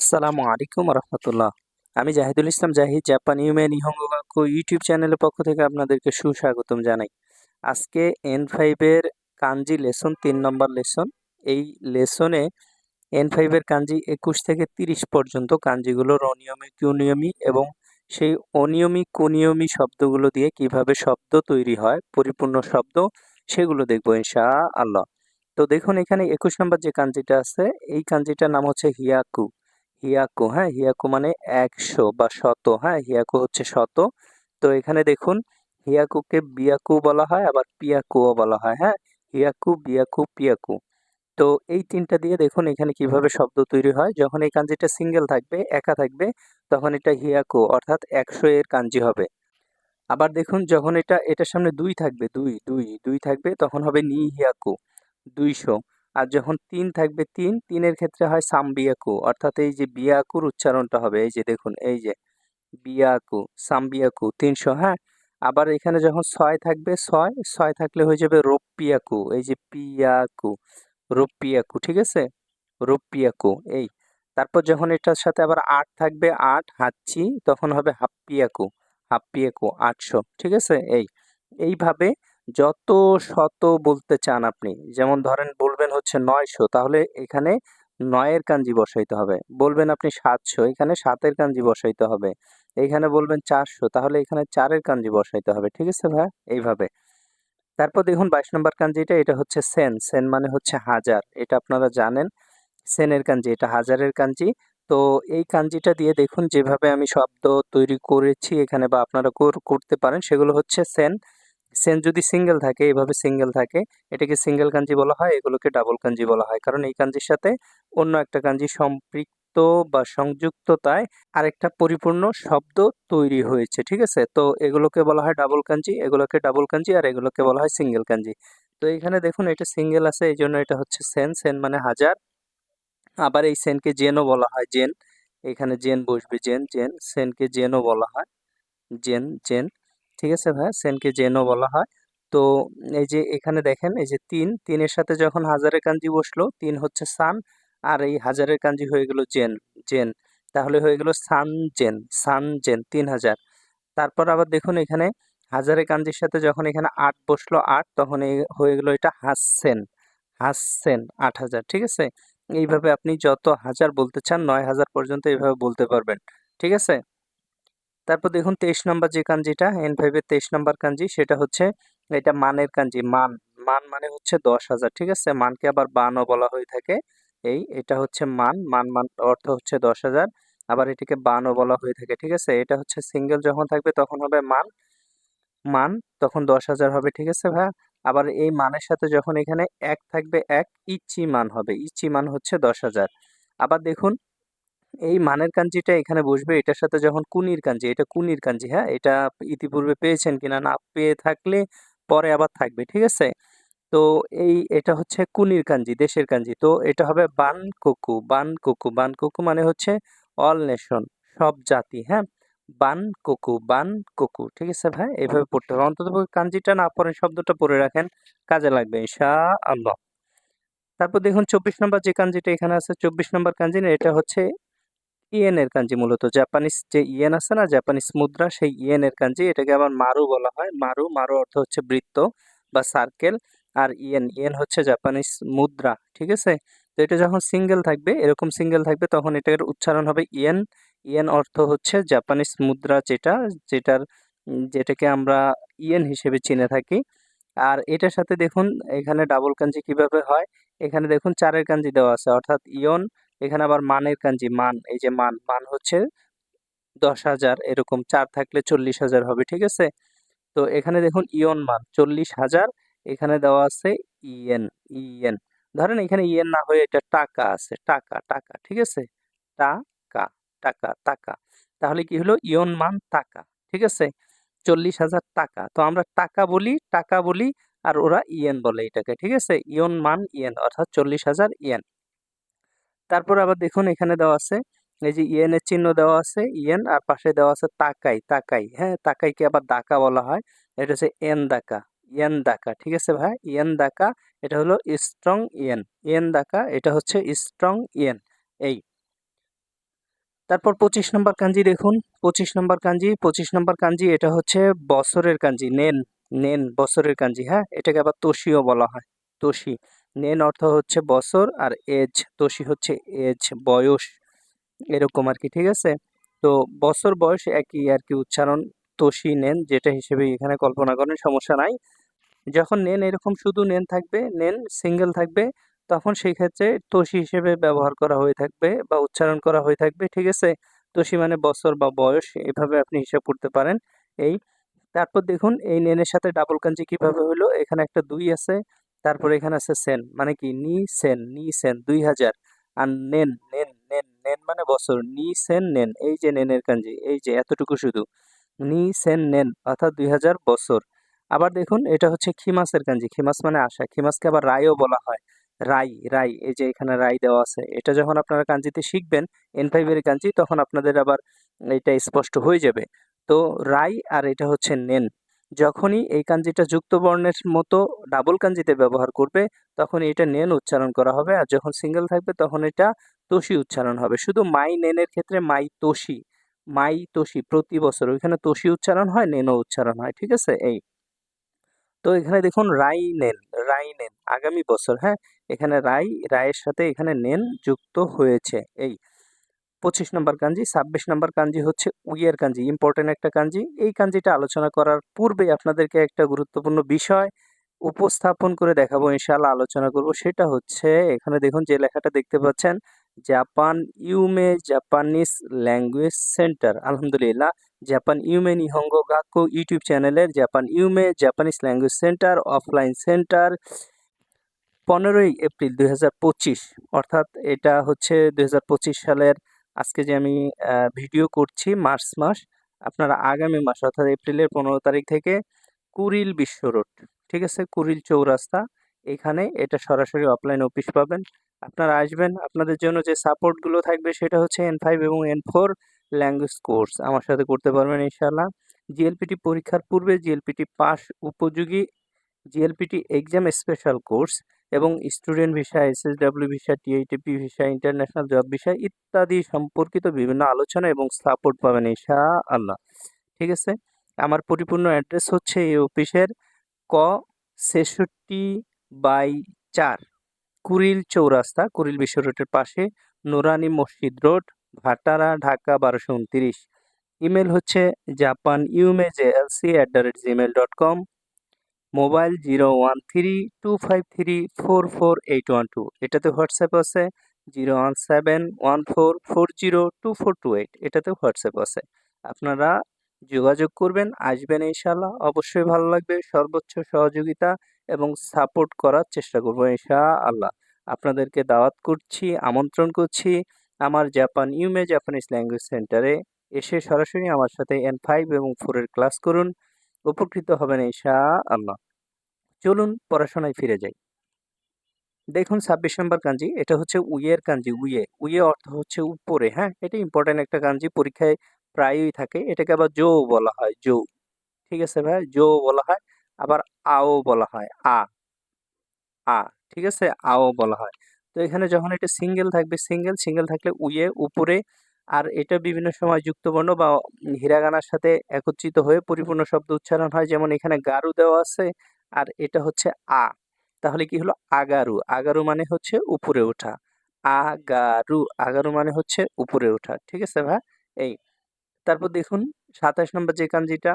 আসসালামু আলাইকুম রহমতুল্লাহ। আমি জাহিদুল ইসলাম জাহিদ, জাপান ইউম্যান ইহঙ্গকাকু ইউটিউব চ্যানেলের পক্ষ থেকে আপনাদেরকে সুস্বাগতম জানাই। আজকে এন ফাইভের কাঞ্জি লেসন, তিন নম্বর লেসন। এই লেসনে এন ফাইভের কাঞ্জি একুশ থেকে তিরিশ পর্যন্ত কাঞ্জিগুলোর অনিয়মী কুনিয়মী এবং সেই অনিয়মী, কুনিয়মী শব্দগুলো দিয়ে কীভাবে শব্দ তৈরি হয়, পরিপূর্ণ শব্দ, সেগুলো দেখব ইনশা আল্লাহ তো দেখুন এখানে একুশ নম্বর যে কাঞ্জিটা আছে, এই কাঞ্জিটার নাম হচ্ছে হিয়াকু। হিয়াকু হ্যাঁ? হিয়াকু মানে একশো বা শত হ্যাঁ? হিয়াকু হচ্ছে শত। তো এখানে দেখুন, হিয়াকুকে বিয়াকু বলা হয়, আবার পিয়াকুও বলা হয় হ্যাঁ? হিয়াকু, বিয়াকু, পিয়াকু। তো এই তিনটা দিয়ে দেখুন এখানে কীভাবে শব্দ তৈরি হয়। যখন এই কাঞ্জিটা সিঙ্গেল থাকবে, একা থাকবে, তখন এটা হিয়াকু, অর্থাৎ একশো এর কাঞ্জি হবে। আবার দেখুন, যখন এটা, এটার সামনে দুই থাকবে, দুই দুই দুই থাকবে, তখন হবে নি হিয়াকু, দুইশো। আর যখন তিন থাকবে, তিন, তিনের ক্ষেত্রে হয় সামবিয়াকু। অর্থাৎ এই যে বিয়াকুর উচ্চারণটা হবে, এই যে দেখুন, এই যে বিয়াকু, সামবিয়াকু, তিনশো হ্যাঁ? আবার এখানে যখন ছয় থাকবে, ছয় ছয় থাকলে হয়ে যাবে রোপিয়াকু এই যে পিয়াকু রোপিয়াকু ঠিক আছে? রোপিয়াকু এই। তারপর যখন এটার সাথে আবার আট থাকবে, আট হাচ্ছি তখন হবে হাপ্পিয়াকু হাপ্পিয়াকু, আটশো, ঠিক আছে? এই। এইভাবে যত শত বলতে চান আপনি, যেমন ধরেন বলবেন হচ্ছে নয়শো, তাহলে এখানে নয়ের কাঞ্জি বসাইতে হবে। বলবেন আপনি সাতশো, এখানে সাতের কাঞ্জি বসাইতে হবে। এখানে বলবেন চারশো, তাহলে এখানে চারের কাঞ্জি বসাইতে হবে, ঠিক আছে ভাই এইভাবে। তারপর দেখুন বাইশ নম্বর কাঞ্জিটা এটা হচ্ছে সেন। সেন মানে হচ্ছে হাজার, এটা আপনারা জানেন। সেনের কাঞ্জি, এটা হাজারের কাঞ্জি। তো এই কাঞ্জিটা দিয়ে দেখুন যেভাবে আমি শব্দ তৈরি করেছি এখানে বা আপনারা করতে পারেন, সেগুলো হচ্ছে সেন। সেন যদি সিঙ্গেল থাকে, এভাবে সিঙ্গেল থাকে, এটাকে সিঙ্গেল কাঞ্জি বলা হয়, এগুলোকে ডাবল কাঞ্জি বলা হয়। কারণ এই কাঞ্জির সাথে অন্য একটা কাঞ্জি সম্পৃক্ত বা সংযুক্ততায় আরেকটা পরিপূর্ণ শব্দ তৈরি হয়েছে, ঠিক আছে? তো এগুলোকে বলা হয় ডাবল কাঞ্জি, এগুলোকে ডাবল কাঞ্জি, আর এগুলোকে বলা হয় সিঙ্গেল কাঞ্জি। তো এখানে দেখুন, এটা সিঙ্গেল আছে, এই জন্য এটা হচ্ছে সেন। সেন মানে হাজার। আবার এই সেনকে জেনও বলা হয়, জেন। এখানে জেন বসবে, জেন জেন। সেনকে জেনও বলা হয়, জেন জেন। ঠিক আছে ভাই? সেনকে জেনও বলা হয়। তো এই যে এখানে দেখেন, এই যে তিন, তিনের সাথে যখন হাজারের কাঞ্জি বসল, তিন হচ্ছে সান, আর এই হাজারের কাঞ্জি হয়ে গেল জেন জেন। তাহলে হয়ে গেল সান জেন সান জেন, তিন হাজার। তারপর আবার দেখুন এখানে হাজারের কাঞ্জির সাথে যখন এখানে আট বসল, আট তখন এই হয়ে গেল এটা হাসছেন হাসছেন আট হাজার, ঠিক আছে? এইভাবে আপনি যত হাজার বলতে চান, নয় হাজার পর্যন্ত এইভাবে বলতে পারবেন, ঠিক আছে? তারপর দেখুন তেইশ নম্বর যে কাঞ্জিটা এন ফাইভের তেইশ নম্বর কাঞ্জি, সেটা হচ্ছে এটা মানের কাঞ্জি, মান। মান মানে হচ্ছে দশ হাজার, ঠিক আছে? মানকে আবার বানও বলা হয়ে থাকে। এই, এটা হচ্ছে মান মান মান অর্থ হচ্ছে দশ হাজার। আবার এটিকে বানও বলা হয়ে থাকে, ঠিক আছে? এটা হচ্ছে সিঙ্গেল যখন থাকবে তখন হবে মান। মান তখন দশ হাজার হবে, ঠিক আছে ভাই আবার এই মানের সাথে যখন এখানে এক থাকবে, এক ইচি মান হবে। ইচি মান হচ্ছে দশ হাজার। আবার দেখুন এই মানের কাঞ্জিটা এখানে বসবে, এটার সাথে যখন কুনির কাঞ্জি এটা কুনির কাঞ্জি হ্যাঁ? এটা ইতিপূর্বে পেয়েছেন কিনা না পেয়ে থাকলে পরে আবার থাকবে, ঠিক আছে? তো এই এটা হচ্ছে কুনির কাঞ্জি দেশের কাঞ্জি তো এটা হবে বান কুকু বান কুকু বান কুকু মানে হচ্ছে অল নেশন, সব জাতি হ্যাঁ? বান কুকু বান কুকু ঠিক আছে ভাই? এভাবে পড়তে হবে। অন্তত কাঞ্জিটা না পড়েন শব্দটা পড়ে রাখেন, কাজে লাগবে ইনশা আল্লাহ তারপর দেখুন চব্বিশ নম্বর যে কাঞ্জিটা এখানে আছে, চব্বিশ নম্বর কাঞ্জি না এটা হচ্ছে ইয়েন এর কাঞ্জি মূলত। জাপানিজ যে ইয়েন আছে না জাপানিজ মুদ্রা, সেই ইয়েন এর কাঞ্জি, এটাকে আবার মারু বলা হয়। মারু মারু অর্থ হচ্ছে বৃত্ত বা সার্কেল আর ইয়েন ইয়েন হচ্ছে জাপানিজ মুদ্রা, ঠিক আছে? তো এটা যখন সিঙ্গেল থাকবে, এরকম সিঙ্গেল থাকবে, তখন এটার উচ্চারণ হবে ইয়েন। ইয়েন অর্থ হচ্ছে জাপানিজ মুদ্রা যেটা, যেটার, যেটাকে আমরা ইয়েন হিসেবে চিনে থাকি। আর এটার সাথে দেখুন, এখানে ডাবল কাঞ্জি কীভাবে হয়? এখানে দেখুন, চারের কাঞ্জি দেওয়া আছে, অর্থাৎ ইয়ন এখানে আবার মানের কাঞ্জি, মান, এই যে মান মান হচ্ছে দশ হাজার, এরকম চার থাকলে চল্লিশ হাজার হবে, ঠিক আছে? তো এখানে দেখুন ইয়ন মান, চল্লিশ হাজার, এখানে দেওয়া আছে ইএন ইএন ধরেন এখানে ইএন না হয়ে এটা টাকা আছে, টাকা টাকা, ঠিক আছে? টাকা টাকা টাকা। তাহলে কি হলো? ইয়ন মান টাকা, ঠিক আছে? চল্লিশ হাজার টাকা। তো আমরা টাকা বলি টাকা বলি, আর ওরা ইয়েন বলে এটাকে, ঠিক আছে? ইয়ন মান ইয়েন, অর্থাৎ চল্লিশ হাজার ইয়েন। তারপর আবার দেখুন এখানে দেওয়া আছে, এই যে ইয়েনের চিহ্ন দেওয়া আছে, ইয়েন, আর পাশে দেওয়া আছে তাকাই তাকাই হ্যাঁ তাকাইকে আবার দাকা বলা হয়, এটা হচ্ছে এন দাকা ইয়েন দাকা, ঠিক আছে ভাই? ইয়েন দাকা, এটা হলো স্ট্রং ইয়েন ইয়েন দাকা, এটা হচ্ছে স্ট্রং ইয়েন, এই। তারপর পঁচিশ নম্বর কাঞ্জি দেখুন, পঁচিশ নম্বর কাঞ্জি, পঁচিশ নম্বর কাঞ্জি, এটা হচ্ছে বছরের কাঞ্জি, নেন নেন, বছরের কাঞ্জি হ্যাঁ এটাকে আবার তোষিও বলা হয়, তোষি। নেন অর্থ হচ্ছে বছর আর এজ তোষি হচ্ছে এজ, বয়স, এরকম আর কি, ঠিক আছে? তো বছর, বয়স একই আর কি উচ্চারণ তোষি নেন, যেটা হিসেবে এখানে কল্পনা করেন, সমস্যা নাই। যখন নেন এরকম শুধু নেন থাকবে, নেন সিঙ্গেল থাকবে, তখন সেই ক্ষেত্রে তোষি হিসেবে ব্যবহার করা হয়ে থাকবে বা উচ্চারণ করা হয়ে থাকবে, ঠিক আছে? তোষি মানে বছর বা বয়স, এভাবে আপনি হিসাব করতে পারেন। এই, তারপর দেখুন, এই নেনের সাথে ডাবল কাঞ্জি কীভাবে হলো? এখানে একটা দুই আছে তারপর এখানে আছে সেন মানে কি? নি সেন নি সেন দুই হাজার। আর নেন নেন নেন নেন মানে বছর। নি সেন নেন এই যে নেনের কাঞ্জি এই যে এতটুকু শুধু। নি সেন নেন অর্থাৎ দুই হাজার বছর। আবার দেখুন এটা হচ্ছে খিমাসের কাঞ্জি। খিমাস মানে আশা। খিমাসকে আবার রায়ও বলা হয়। রাই রাই এই যে এখানে রাই দেওয়া আছে। এটা যখন আপনারা কাঞ্জিতে শিখবেন এন ফাইভের কাঞ্জি তখন আপনাদের আবার এটা স্পষ্ট হয়ে যাবে। তো রাই আর এটা হচ্ছে নেন। যখনই এই কাঞ্জিটা যুক্ত বর্ণের মতো ডাবল কাঞ্জিতে ব্যবহার করবে তখন এটা নেন উচ্চারণ করা হবে। আর যখন সিঙ্গেল থাকবে, তখন এটা তোষি উচ্চারণ হবে। শুধু মাই নেনের ক্ষেত্রে মাই তোষি মাই তোষি প্রতি বছর। ওইখানে তোষি উচ্চারণ হয়, নেনও উচ্চারণ হয়, ঠিক আছে? এই। তো এখানে দেখুন, রাই নেন রাই নেন, আগামী বছর হ্যাঁ? এখানে রাই রায়ের সাথে এখানে নেন যুক্ত হয়েছে, এই। পঁচিশ নম্বর কাঞ্জি, ছাব্বিশ নম্বর কাঞ্জি হচ্ছে উইয়ের কাঞ্জি ইম্পর্টেন্ট একটা কাঞ্জি। এই কাঞ্জিটা আলোচনা করার পূর্বে আপনাদেরকে একটা গুরুত্বপূর্ণ বিষয় উপস্থাপন করে দেখাবো, ইনশাআল্লাহ আলোচনা করব। সেটা হচ্ছে, এখানে দেখুন যে লেখাটা দেখতে পাচ্ছেন, জাপান ইউমে জাপানিজ ল্যাঙ্গুয়েজ সেন্টার, আলহামদুলিল্লাহ। জাপান ইউমে নিহঙ্গ গাক্কো ইউটিউব চ্যানেলের Japan ইউমে Japanese language centre, offline centre, পনেরোই এপ্রিল দুই হাজার পঁচিশ। অর্থাৎ এটা হচ্ছে দুই হাজার পঁচিশ সালের আজকে যে আমি ভিডিও করছি মার্চ মাস, আপনারা আগামী মাস অর্থাৎ এপ্রিলের পনেরো তারিখ থেকে কুরিল বিশ্ব রোড, ঠিক আছে? কুরিল চৌরাস্তা, এখানে এটা সরাসরি অফলাইন অফিস পাবেন। আপনারা আসবেন, আপনাদের জন্য যে সাপোর্টগুলো থাকবে সেটা হচ্ছে এন ফাইভ এবং এন ফোর ল্যাঙ্গুয়েজ কোর্স আমার সাথে করতে পারবেন ইনশাল্লাহ জিএলপিটি পরীক্ষার পূর্বে জিএলপিটি পাস উপযোগী জিএলপিটি এক্সাম স্পেশাল কোর্স এবং student visa SSW visa TITP visa international job visa ইত্যাদি সম্পর্কিত বিভিন্ন আলোচনা এবং সাপোর্ট পাবেন ইনশা আল্লাহ ঠিক আছে? আমার পরিপূর্ণ অ্যাড্রেস হচ্ছে এই অফিসের ক ছেষট্টি বাই চার কুরিল চৌরাস্তা কুরিল বিশ্ব রোডের পাশে নুরানি মসজিদ রোড, ভাটারা, ঢাকা, বারোশো উনত্রিশ। ইমেল হচ্ছে Japan ইউমে JLC at the rate Gmail dot com mobile zero one three two five three four four eight one two. এটাতে হোয়াটসঅ্যাপ আছে, zero one seven one four four zero two four two eight. এটাতে WhatsApp আছে। আপনারা যোগাযোগ করবেন, আসবেন ইনশাল্লাহ অবশ্যই ভালো লাগবে, সর্বোচ্চ সহযোগিতা এবং সাপোর্ট করার চেষ্টা করব ইনশা আল্লাহ আপনাদেরকে দাওয়াত করছি, আমন্ত্রণ করছি আমার জাপান, ইউমে জাপানিজ ল্যাঙ্গুয়েজ সেন্টারে। এসে সরাসরি আমার সাথে এন ফাইভ এবং ফোরের ক্লাস করুন। উপকৃত হবেন ইনশা আল্লাহ। চলুন পড়াশোনায় ফিরে যাই। দেখুন ছাব্বিশ নম্বর কাঞ্জি, এটা হচ্ছে উইয়ের কাঞ্জি, উইয়ে। উইয়ে অর্থ হচ্ছে উপরে হ্যাঁ? এটা ইম্পর্টেন্ট একটা কাঞ্জি, পরীক্ষায় প্রায়ই থাকে। এটাকে আবার জো বলা হয় জো ঠিক আছে ভাই? জো বলা হয়, আবার আও বলা হয়, আ। আ, ঠিক আছে? আও বলা হয়। তো এখানে যখন এটা সিঙ্গেল থাকবে সিঙ্গেল সিঙ্গেল থাকলে উইয়ে, উপরে আর এটা বিভিন্ন সময় যুক্তবর্ণ বা হিরাগানার সাথে একত্রিত হয়ে পরিপূর্ণ শব্দ উচ্চারণ হয়। যেমন এখানে গারু দেওয়া আছে আর এটা হচ্ছে আ। তাহলে কি হলো? আগারু। আগারু মানে হচ্ছে উপরে ওঠা। আগারু। আগারু মানে হচ্ছে উপরে ওঠা। ঠিক আছে ভাই? এই তারপর দেখুন, সাতাশ নম্বর যে কাঞ্জিটা,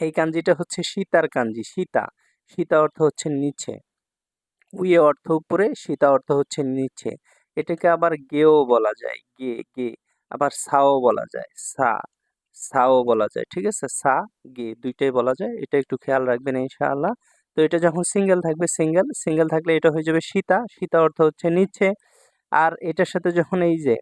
এই কাঞ্জিটা হচ্ছে সীতার কাঞ্জি, সীতা। সীতা অর্থ হচ্ছে নিচে। উইয়ে অর্থ উপরে, সীতা অর্থ হচ্ছে নিচে। এটাকে আবার গেও বলা যায়। গে গে, আবার সাও বলা যায়। সা, সাও বলা যায়, ঠিক আছে? সা, গে, দুইটাই বলা যায়। এটা একটু খেয়াল রাখবেন ইনশাআল্লাহ। তো এটা যখন সিঙ্গেল থাকবে, সিঙ্গেল সিঙ্গেল থাকলে এটা হয়ে যাবে সীতা। সীতা অর্থ হচ্ছে নিচে। আর এটার সাথে যখন এই যে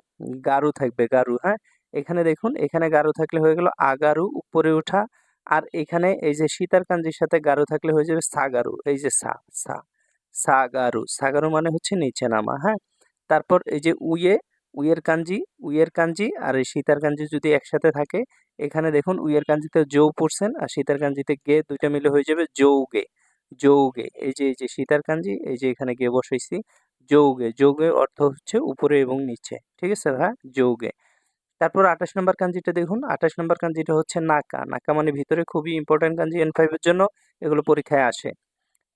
গারু থাকবে, গারু হ্যাঁ? এখানে দেখুন, এখানে গারু থাকলে হয়ে গেল আগারু, উপরে ওঠা আর এখানে এই যে সীতার কাঞ্জির সাথে গারু থাকলে হয়ে যাবে সাগারু। এই যে সা সা, সাগারু। সাগারু মানে হচ্ছে নিচে নামা হ্যাঁ? তারপর এই যে উইয়ে, উইয়ের কাঞ্জি উইয়ের কাঞ্জি আর এই সীতার কাঞ্জি যদি একসাথে থাকে, এখানে দেখুন উইয়ের কাঞ্জিতে যৌ পড়ছেন আর সীতার কাঞ্জিতে গে দুইটা মিলে হয়ে যাবে যৌগে যৌগে এই যে এই যে সীতার কাঞ্জি, এই যে এখানে গে বসাইছি যৌগে যৌগে অর্থ হচ্ছে উপরে এবং নিচে, ঠিক আছে হ্যাঁ যৌগে তারপর আঠাশ নম্বর কাঞ্জিটা দেখুন, আঠাশ নম্বর কাঞ্জিটা হচ্ছে নাকা। নাকা মানে ভিতরে খুবই ইম্পর্টেন্ট কাঞ্জি এন ফাইভের জন্য এগুলো পরীক্ষায় আসে।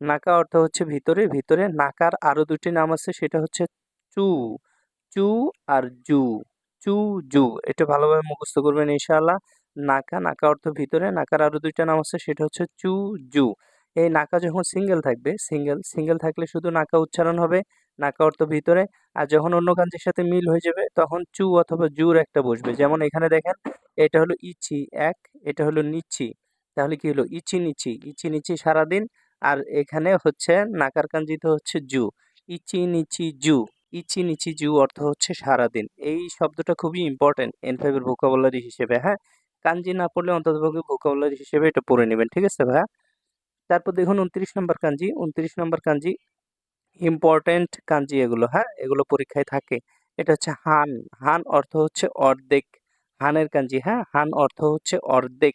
নাকা অর্থ হচ্ছে ভিতরে ভিতরে নাকার আরও দুটি নাম আছে, সেটা হচ্ছে চু চু আর জু। চু, জু। এটা ভালোভাবে মুখস্থ করবেন ইনশাআল্লাহ। নাকা নাকা অর্থ ভিতরে, নাকার আরও দুইটা নাম আছে, সেটা হচ্ছে চু, জু। এই নাকা যখন সিঙ্গেল থাকবে, সিঙ্গেল সিঙ্গেল থাকলে শুধু নাকা উচ্চারণ হবে, নাকা অর্থ ভিতরে। আর যখন অন্য কাঞ্জির সাথে মিল হয়ে যাবে, তখন চু অথবা জুর একটা বসবে। যেমন এখানে দেখেন, এটা হলো ইচি এক, এটা হলো নিচি। তাহলে কি হলো? ইচি নিচি। ইচি নিচি সারাদিন। আর এখানে হচ্ছে, নাকার কাঞ্জিতে হচ্ছে জু। ইচি নিচি জু। ইচি নিচি জু অর্থ হচ্ছে সারাদিন। এই শব্দটা খুবই ইম্পর্টেন্ট এন ফাইভের ভোকাবুলারি হিসেবে হ্যাঁ? কাঞ্জি না পড়লে অন্ততপক্ষে ভোকাবুলারি হিসেবে এটা পড়ে নেবেন, ঠিক আছে ভাইয়া? তারপর দেখুন উনত্রিশ নম্বর কাঞ্জি উনত্রিশ নম্বর কাঞ্জি ইম্পর্টেন্ট কাঞ্জি এগুলো হ্যাঁ? এগুলো পরীক্ষায় থাকে। এটা হচ্ছে হান। হান অর্থ হচ্ছে অর্ধেক। হানের কাঞ্জি হ্যাঁ? হান অর্থ হচ্ছে অর্ধেক।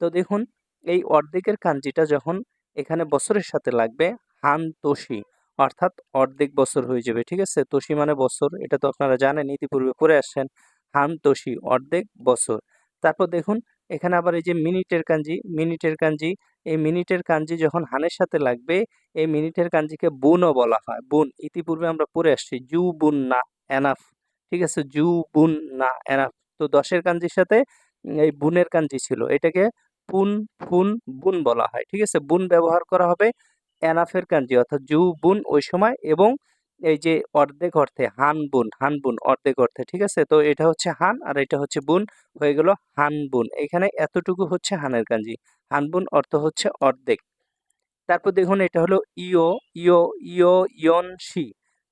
তো দেখুন, এই অর্ধেকের কাঞ্জিটা যখন এখানে বছরের সাথে লাগবে, হান তোষি। অর্থাৎ অর্ধেক বছর হয়ে যাবে, ঠিক আছে? তোষি মানে বছর, এটা তো আপনারা জানেন, ইতিপূর্বে পড়ে আসছেন। হান তোষি, অর্ধেক বছর। তারপর দেখুন, এখানে আবার এই যে মিনিটের কাঞ্জি মিনিটের কাঞ্জি, এই মিনিটের কাঞ্জি যখন হানের সাথে লাগবে, এই মিনিটের কাঞ্জিকে বুনও বলা হয়, বুন। ইতিপূর্বে আমরা পড়ে আসছি, জু বুন না, এনাফ, ঠিক আছে? জু বুন না, এনাফ। তো দশের কাঞ্জির সাথে এই বুনের কাঞ্জি ছিল, এটাকে পুন, ফুন, বুন বলা হয়, ঠিক আছে? বুন ব্যবহার করা হবে এনাফের কাঞ্জি, অর্থাৎ জু, বুন ওই সময় এবং এই যে অর্ধেক অর্থে হান, বুন হান, বুন, অর্ধেক অর্থে, ঠিক আছে? তো এটা হচ্ছে হান আর এটা হচ্ছে বুন, হয়ে গেল হান, বুন। এখানে এতটুকু হচ্ছে হানের কাঞ্জি। হান, বুন অর্থ হচ্ছে অর্ধেক। তারপর দেখুন এটা হলো ইও ইও ইও, ইয়ন সি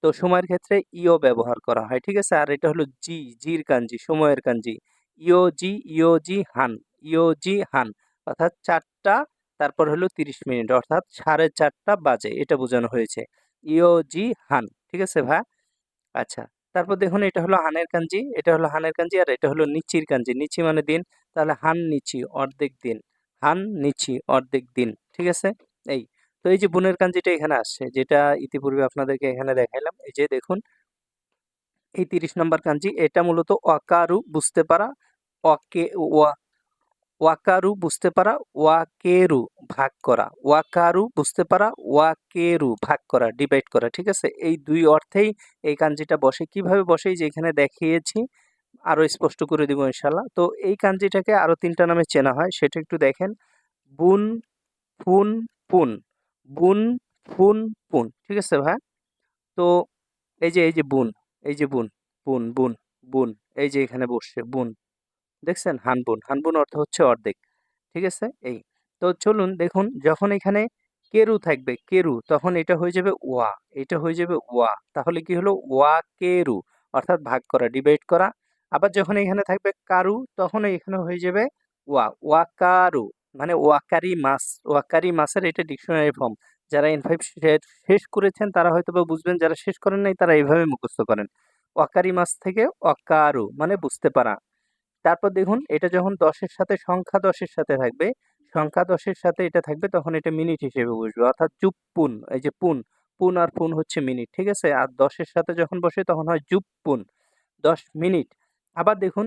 তো সময়ের ক্ষেত্রে ইও ব্যবহার করা হয়, ঠিক আছে? আর এটা হলো জি, জির কাঞ্জি, সময়ের কাঞ্জি। ইও, জি ইও, জি, হান। ইও, জি, হান। অর্থাৎ চারটা তারপর হলো তিরিশ মিনিট, অর্থাৎ সাড়ে চারটা বাজে, এটা বোঝানো হয়েছে। ইও জি হান, ঠিক আছে ভাই? আচ্ছা তারপর দেখুন এটা হলো হানের কাঞ্জি, এটা হলো হানের কাঞ্জি আর এটা হলো নিচির কাঞ্জি। নিচি মানে দিন, তাহলে হান নিচি, অর্ধেক দিন। হান নিচি, অর্ধেক দিন, ঠিক আছে? এই, তো এই যে বুনের কাঞ্জিটা এখানে আসছে, যেটা ইতিপূর্বে আপনাদেরকে এখানে দেখাইলাম, এই যে দেখুন, এই তিরিশ নম্বর কাঞ্জি, এটা মূলত অকারু বুঝতে পারা, অকে, ওয়া ওয়াকারু বুঝতে পারা, ওয়াকেরু ভাগ করা। ওয়াকারু বুঝতে পারা, ওয়াকেরু ভাগ করা ডিভাইড করা, ঠিক আছে? এই দুই অর্থেই এই কাঞ্জিটা বসে। কীভাবে বসে? যে এখানে দেখিয়েছি আরও স্পষ্ট করে দিব ইনশাল্লাহ তো এই কাঞ্জিটাকে আরও তিনটা নামে চেনা হয়, সেটা একটু দেখেন। বুন, ফুন, পুন। বুন, ফুন, পুন, ঠিক আছে ভাই? তো এই যে এই যে বুন, এই যে বুন বুন বুন বুন, এই যে এখানে বসছে, বুন। দেখছেন? হানবুন। হানবুন অর্থ হচ্ছে অর্ধেক। ঠিক আছে? এই। তো চলুন দেখুন, যখন এখানে কেরু থাকবে, কেরু, তখন এটা হয়ে যাবে ওয়া। এটা হয়ে যাবে ওয়া। তাহলে কি হলো? ওয়া কেরু। অর্থাৎ ভাগ করা, ডিভাইড করা। আবার যখন এখানে থাকবে কারু, তখন এখানে হয়ে যাবে ওয়া। ওয়াকারু মানে ওয়াকারি মাস। ওয়াকারি মাসের এটা ডিকশনারি ফর্ম। যারা এন ফাইভ শেষ করেছেন, তারা হয়তো বা বুঝবেন, যারা শেষ করেন নাই, তারা এইভাবে মুখস্থ করেন। ওয়াকারি মাস থেকে অকারু মানে বুঝতে পারা। তারপর দেখুন, এটা যখন দশের সাথে, সংখ্যা দশের সাথে থাকবে, সংখ্যা দশের সাথে এটা থাকবে, তখন এটা মিনিট হিসেবে বুঝবে অর্থাৎ চুপ পুন, এই যে পুন পুন আর পুন হচ্ছে মিনিট, ঠিক আছে? আর দশের সাথে যখন বসে, তখন হয় জুপ পুন, দশ মিনিট। আবার দেখুন,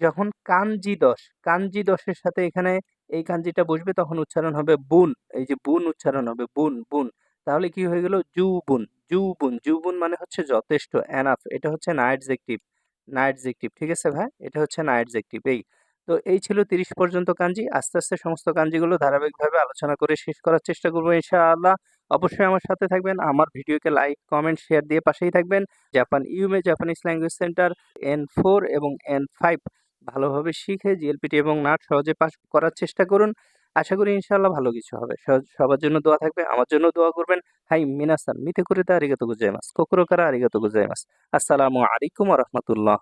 যখন কাঞ্জি দশ, কাঞ্জি দশের সাথে এখানে এই কাঞ্জিটা বসবে, তখন উচ্চারণ হবে বুন, এই যে বুন উচ্চারণ হবে, বুন বুন। তাহলে কি হয়ে গেল? জু বুন জু বুন জু বুন মানে হচ্ছে যথেষ্ট এনাফ এটা হচ্ছে না না অ্যাডজেক্টিভ ঠিক আছে ভাই? এটা হচ্ছে না অ্যাডজেক্টিভ এই। তো এই ছিল তিরিশ পর্যন্ত কাঞ্জি। আস্তে আস্তে সমস্ত কাঞ্জিগুলো ধারাবাহিকভাবে আলোচনা করে শেষ করার চেষ্টা করব ইনশাআল্লাহ। অবশ্যই আমার সাথে থাকবেন। আমার ভিডিওকে লাইক কমেন্ট শেয়ার দিয়ে পাশেই থাকবেন। Japan ইউমে Japanese language centre N four এবং এন ফাইভ ভালোভাবে শিখে জিএলপিটি এবং নাট সহজে পাস করার চেষ্টা করুন। আশা করি ইনশাল্লাহ ভালো কিছু হবে। সবার জন্য দোয়া থাকবে, আমার জন্য দোয়া করবেন। হাই মিনাসান মিতে করে তা আরিগাতো গুজাইমাস, কোকরো কারা আরিগাতো গুজাইমাস। আসসালামু আলাইকুম রহমতুল্লাহ।